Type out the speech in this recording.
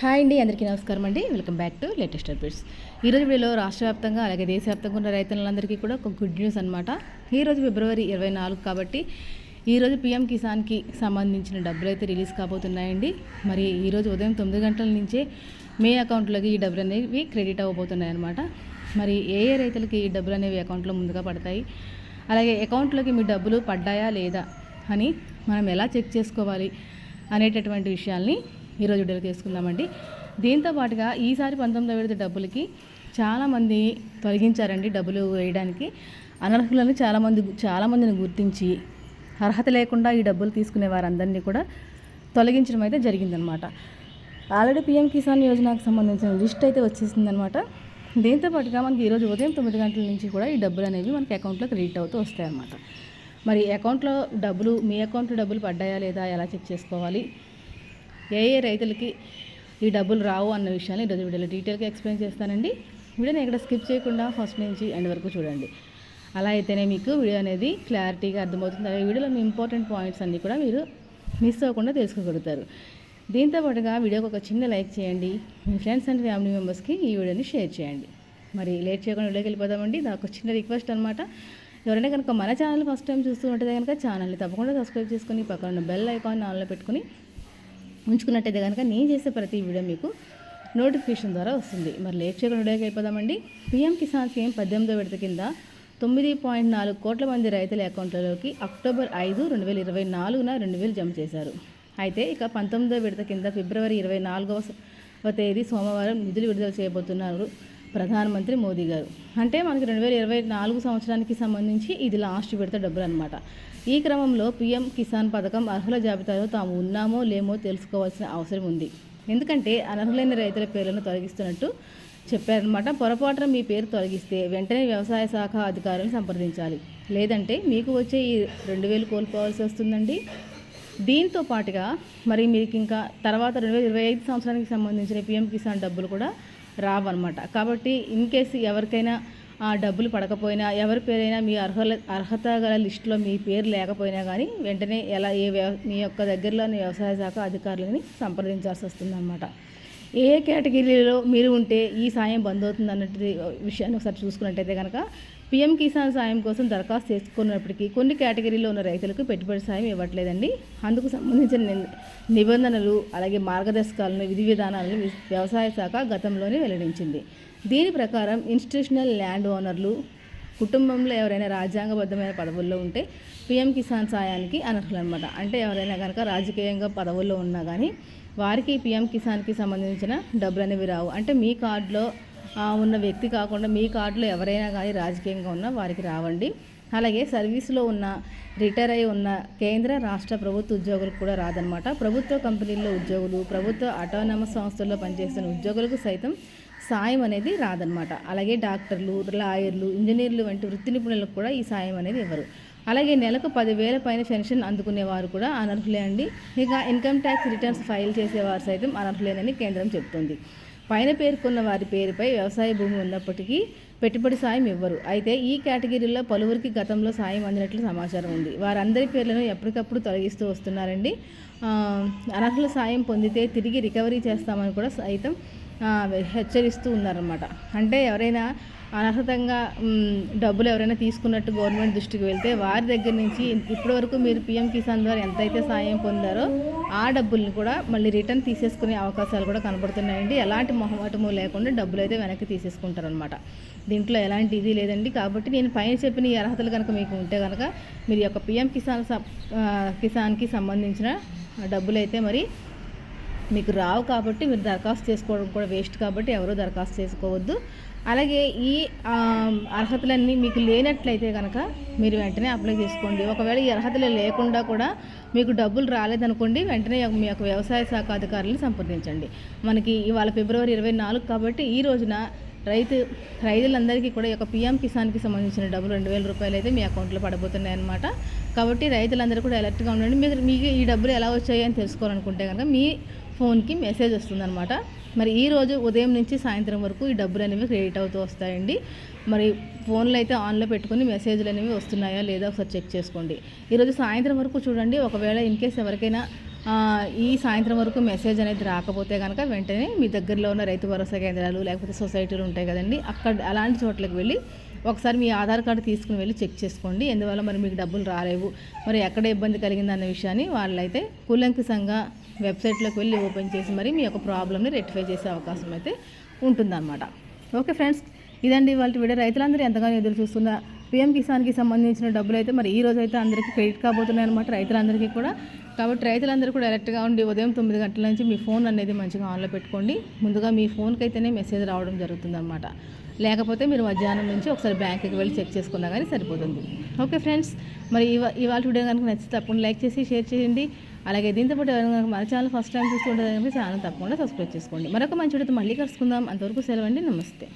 Hi అండి అందరికీ నమస్కారం అండి. Welcome back to latest updates. ఈరోజు వీడియోలో రాష్ట్ర వ్యాప్తంగా అలాగే దేశవ్యాప్తంగా ఉన్న రైతులందరికీ కూడా ఒక గుడ్ న్యూస్ అనమాట ఈరోజు ఫిబ్రవరి ఇరవై నాలుగు కాబట్టి ఈరోజు పీఎం కిసాన్కి సంబంధించిన డబ్బులు అయితే రిలీజ్ కాబోతున్నాయండి. మరి ఈరోజు ఉదయం తొమ్మిది గంటల నుంచే మే అకౌంట్లోకి ఈ డబ్బులు అనేవి క్రెడిట్ అవ్వబోతున్నాయి అనమాట మరి ఏ ఏ రైతులకి ఈ డబ్బులు అనేవి అకౌంట్లో ముందుగా పడతాయి? అలాగే అకౌంట్లోకి మీ డబ్బులు పడ్డాయా లేదా అని మనం ఎలా చెక్ చేసుకోవాలి అనేటటువంటి విషయాల్ని ఈరోజు వీడియోలో తీసుకుందామండి దీంతో పాటుగా ఈసారి పంతొమ్మిదో విడత డబ్బులకి చాలామంది తొలగించారండి డబ్బులు వేయడానికి. అనర్హులను చాలామంది చాలామందిని గుర్తించి అర్హత లేకుండా ఈ డబ్బులు తీసుకునే వారందరినీ కూడా తొలగించడం అయితే జరిగిందనమాట. ఆల్రెడీ పీఎం కిసాన్ యోజనకు సంబంధించిన లిస్ట్ అయితే వచ్చేసిందనమాట. దీంతో పాటుగా మనకి ఈరోజు ఉదయం తొమ్మిది గంటల నుంచి కూడా ఈ డబ్బులు అనేవి మనకి అకౌంట్లో క్రెడిట్ అవుతూ వస్తాయన్నమాట. మరి అకౌంట్లో డబ్బులు మీ అకౌంట్లో డబ్బులు పడ్డాయా లేదా ఎలా చెక్ చేసుకోవాలి? ఏ ఏ రైతులకి ఈ డబ్బులు రావు అన్న విషయాన్ని ఈరోజు వీడియోలో డీటెయిల్గా ఎక్స్ప్లెయిన్ చేస్తానండి. వీడియోని ఇక్కడ స్కిప్ చేయకుండా ఫస్ట్ నుంచి ఎండ్ వరకు చూడండి. అలా అయితేనే మీకు వీడియో అనేది క్లారిటీగా అర్థమవుతుంది. అలాగే వీడియోలో మీ ఇంపార్టెంట్ పాయింట్స్ అన్నీ కూడా మీరు మిస్ అవ్వకుండా తెలుసుకోగలుగుతారు. దీంతో పాటుగా వీడియోకి ఒక చిన్న లైక్ చేయండి. మీ ఫ్రెండ్స్ అండ్ ఫ్యామిలీ మెంబర్స్కి ఈ వీడియోని షేర్ చేయండి. మరి లేట్ చేయకుండా వీడియోకి వెళ్ళిపోదామండి. నాకు చిన్న రిక్వెస్ట్ అనమాట ఎవరైనా కనుక మన ఛానల్ ఫస్ట్ టైం చూస్తూ ఉంటే కనుక ఛానల్ని తప్పకుండా సబ్స్క్రైబ్ చేసుకొని పక్కన ఉన్న బెల్ ఐకాన్ ఆన్లో పెట్టుకొని ఉంచుకున్నట్టయితే కనుక నేను చేసే ప్రతి వీడియో మీకు నోటిఫికేషన్ ద్వారా వస్తుంది. మరి లేట్ చేయకుండా వీడియోకి అయిపోదామండి. పీఎం కిసాన్ స్కీమ్ పద్దెనిమిదో విడత కింద తొమ్మిది పాయింట్ నాలుగు కోట్ల మంది రైతుల అకౌంట్లలోకి అక్టోబర్ ఐదు రెండు వేల ఇరవై నాలుగున రెండు వేలు జమ చేశారు. అయితే ఇక పంతొమ్మిదో విడత కింద ఫిబ్రవరి ఇరవై నాలుగవ తేదీ సోమవారం నిధులు విడుదల చేయబోతున్నారు. ప్రధానమంత్రి మోదీ గారు. అంటే మనకి రెండు వేల ఇరవై నాలుగు సంవత్సరానికి సంబంధించి ఇది లాస్ట్ విడత డబ్బులు అనమాట ఈ క్రమంలో పీఎం కిసాన్ పథకం అర్హుల జాబితాలో తాము ఉన్నామో లేమో తెలుసుకోవాల్సిన అవసరం ఉంది. ఎందుకంటే అనర్హులైన రైతుల పేర్లను తొలగిస్తున్నట్టు చెప్పారనమాట పొరపాటున మీ పేరు తొలగిస్తే వెంటనే వ్యవసాయ శాఖ అధికారులను సంప్రదించాలి. లేదంటే మీకు వచ్చే ఈ రెండు వేలు కోల్పోవాల్సి వస్తుందండి. దీంతో పాటుగా మరి మీకు ఇంకా తర్వాత రెండు వేల ఇరవై ఐదు సంవత్సరానికి సంబంధించిన పిఎం కిసాన్ డబ్బులు కూడా రావన్నమాట. కాబట్టి ఇన్ కేసు ఎవరికైనా ఆ డబ్బులు పడకపోయినా ఎవరి పేరైనా మీ అర్హుల అర్హత గల లిస్టులో మీ పేరు లేకపోయినా కానీ వెంటనే ఎలా ఏ వ్యవ మీ యొక్క దగ్గరలోని వ్యవసాయ శాఖ అధికారులని సంప్రదించాల్సి వస్తుందన్నమాట. ఏ ఏ కేటగిరీలో మీరు ఉంటే ఈ సాయం బంద్ అవుతుంది అన్నట్టు విషయాన్ని ఒకసారి చూసుకున్నట్టయితే కనుక పీఎం కిసాన్ సాయం కోసం దరఖాస్తు చేసుకున్నప్పటికీ కొన్ని కేటగిరీలో ఉన్న రైతులకు పెట్టుబడి సాయం ఇవ్వట్లేదండి. అందుకు సంబంధించిన ని- నిబంధనలు అలాగే మార్గదర్శకాలను విధి విధానాలను వ్యవసాయ శాఖ గతంలోనే వెల్లడించింది. దీని ప్రకారం ఇన్స్టిట్యూషనల్ ల్యాండ్ ఓనర్లు కుటుంబంలో ఎవరైనా రాజ్యాంగబద్ధమైన పదవుల్లో ఉంటే పీఎం కిసాన్ సాయానికి అనర్హులన్నమాట. అంటే ఎవరైనా కనుక రాజకీయంగా పదవుల్లో ఉన్నా కానీ వారికి పీఎం కిసాన్కి సంబంధించిన డబ్బులు అనేవి రావు. అంటే మీ కార్డులో ఉన్న వ్యక్తి కాకుండా మీ కార్డులో ఎవరైనా కానీ రాజకీయంగా ఉన్నా వారికి రావండి. అలాగే సర్వీస్లో ఉన్న రిటైర్ అయి ఉన్న కేంద్ర రాష్ట్ర ప్రభుత్వ ఉద్యోగులకు కూడా రాదనమాట ప్రభుత్వ కంపెనీల్లో ఉద్యోగులు ప్రభుత్వ అటానమస్ సంస్థల్లో పనిచేస్తున్న ఉద్యోగులకు సైతం సాయం అనేది రాదనమాట అలాగే డాక్టర్లు లాయర్లు ఇంజనీర్లు వంటి వృత్తి నిపుణులకు కూడా ఈ సాయం అనేది ఇవ్వరు. అలాగే నెలకు పదివేల పైన పెన్షన్ అందుకునేవారు కూడా అనర్హులే అండి. ఇక ఇన్కమ్ ట్యాక్స్ రిటర్న్స్ ఫైల్ చేసేవారు సైతం అనర్హులేనని కేంద్రం చెప్తుంది. పైన పేర్కొన్న వారి పేరుపై వ్యవసాయ భూమి ఉన్నప్పటికీ పెట్టుబడి సాయం ఇవ్వరు. అయితే ఈ కేటగిరీలో పలువురికి గతంలో సాయం అందినట్లు సమాచారం ఉంది. వారందరి పేర్లను ఎప్పటికప్పుడు తొలగిస్తూ వస్తున్నారండి. అనర్హుల సాయం పొందితే తిరిగి రికవరీ చేస్తామని కూడా సైతం హెచ్చరిస్తూ ఉన్నారన్నమాట. అంటే ఎవరైనా అనర్హతంగా డబ్బులు ఎవరైనా తీసుకున్నట్టు గవర్నమెంట్ దృష్టికి వెళ్తే వారి దగ్గర నుంచి ఇప్పటి వరకు మీరు పిఎం కిసాన్ ద్వారా ఎంతైతే సాయం పొందారో ఆ డబ్బుల్ని కూడా మళ్ళీ రిటర్న్ తీసేసుకునే అవకాశాలు కూడా కనబడుతున్నాయండి. ఎలాంటి మొహమాటము లేకుండా డబ్బులు అయితే వెనక్కి తీసేసుకుంటారనమాట దీంట్లో ఎలాంటి ఇది లేదండి. కాబట్టి నేను పైన చెప్పిన ఈ అర్హతలు కనుక మీకు ఉంటే కనుక మీరు యొక్క పిఎం కిసాన్ స- కిసాన్కి సంబంధించిన డబ్బులు అయితే మరి మీకు రావు కాబట్టి మీరు దరఖాస్తు చేసుకోవడం కూడా వేస్ట్ కాబట్టి ఎవరూ దరఖాస్తు చేసుకోవద్దు. అలాగే ఈ అర్హతలన్నీ మీకు లేనట్లయితే కనుక మీరు వెంటనే అప్లై చేసుకోండి. ఒకవేళ ఈ అర్హతలు లేకుండా కూడా మీకు డబ్బులు రాలేదనుకోండి వెంటనే మీ యొక్క వ్యవసాయ శాఖ అధికారులను సంప్రదించండి. మనకి ఇవాళ ఫిబ్రవరి ఇరవై నాలుగు కాబట్టి ఈ రోజున రైతు రైతులందరికీ కూడా ఈ యొక్క పిఎం కిసాన్కి సంబంధించిన డబ్బులు రెండు వేల రూపాయలు అయితే మీ అకౌంట్లో పడబోతున్నాయి అనమాట కాబట్టి రైతులందరూ కూడా అలర్ట్గా ఉండండి. మీరు మీకు ఈ డబ్బులు ఎలా వచ్చాయి అని తెలుసుకోవాలనుకుంటే కనుక మీ ఫోన్కి మెసేజ్ వస్తుందన్నమాట. మరి ఈ రోజు ఉదయం నుంచి సాయంత్రం వరకు ఈ డబ్బులు అనేవి క్రెడిట్ అవుతూ వస్తాయండి. మరి ఫోన్లో అయితే ఆన్లో పెట్టుకుని మెసేజ్లు అనేవి వస్తున్నాయా లేదా ఒకసారి చెక్ చేసుకోండి. ఈరోజు సాయంత్రం వరకు చూడండి ఒకవేళ ఇన్ కేస్ ఎవరికైనా ఈ సాయంత్రం వరకు మెసేజ్ అనేది రాకపోతే కనుక వెంటనే మీ దగ్గరలో ఉన్న రైతు భరోసా కేంద్రాలు లేకపోతే సొసైటీలు ఉంటాయి కదండి అక్కడ అలాంటి చోట్లకి వెళ్ళి ఒకసారి మీ ఆధార్ కార్డు తీసుకుని వెళ్ళి చెక్ చేసుకోండి. ఎందువల్ల మరి మీకు డబ్బులు రాలేవు? మరి ఎక్కడ ఇబ్బంది కలిగిందన్న విషయాన్ని వాళ్ళైతే కూలంకిసంగా వెబ్సైట్లోకి వెళ్ళి ఓపెన్ చేసి మరి మీ యొక్క ప్రాబ్లమ్ని రెక్టిఫై చేసే అవకాశం అయితే ఉంటుందన్నమాట. ఓకే ఫ్రెండ్స్ ఇదండి వాళ్ళ వీడియో. రైతులందరూ ఎంతగానో ఎదురు చూస్తున్న పిఎం కిసాన్కి సంబంధించిన డబ్బులు అయితే మరి ఈ రోజు అయితే అందరికీ క్రెడిట్ కాబోతున్నాయి అనమాట రైతులందరికీ కూడా. కాబట్టి రైతులందరూ కూడా అలర్ట్గా ఉండి ఉదయం తొమ్మిది గంటల నుంచి మీ ఫోన్ అనేది మంచిగా ఆన్లో పెట్టుకోండి. ముందుగా మీ ఫోన్కి అయితేనే మెసేజ్ రావడం జరుగుతుందన్నమాట. లేకపోతే మీరు మధ్యాహ్నం నుంచి ఒకసారి బ్యాంక్కి వెళ్ళి చెక్ చేసుకున్నా కానీ సరిపోతుంది. ఓకే ఫ్రెండ్స్ మరి ఇవా ఇవాళ వీడియో కనుక నచ్చితే తప్పకుండా లైక్ చేసి షేర్ చేయండి. అలాగే దీంతో పాటు ఎవరైనా మన ఛానల్ ఫస్ట్ టైం చూస్తుంటే కనుక ఛానల్ తప్పకుండా సబ్స్క్రైబ్ చేసుకోండి. మరొక మంచి మళ్ళీ కలుసుకుందాం. అంతవరకు సెలవండి నమస్తే.